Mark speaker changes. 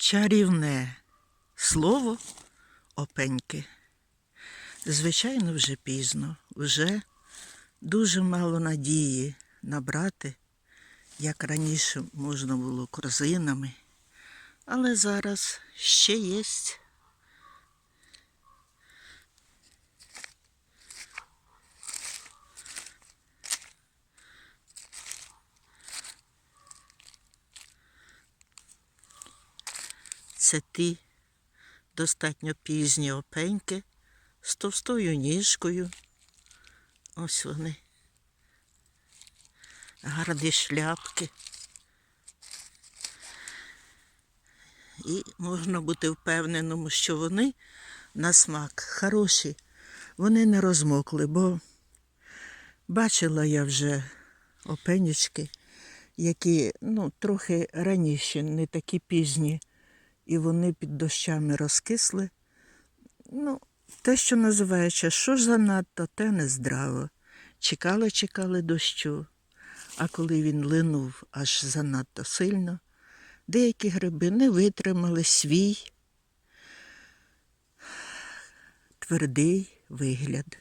Speaker 1: Чарівне слово опеньки. Звичайно, вже пізно, вже дуже мало надії набрати, як раніше можна було корзинами. Але зараз ще є. Це ті достатньо пізні опеньки з товстою ніжкою. Ось вони. Гарні шляпки. І можна бути впевненому, що вони на смак хороші. Вони не розмокли, бо бачила я вже опенючки, які ну, трохи раніше, не такі пізні, і вони під дощами розкисли. Ну, те, що називається, що ж занадто, те нездраво. Чекали, чекали дощу, а коли він линув аж занадто сильно, деякі гриби не витримали свій твердий вигляд.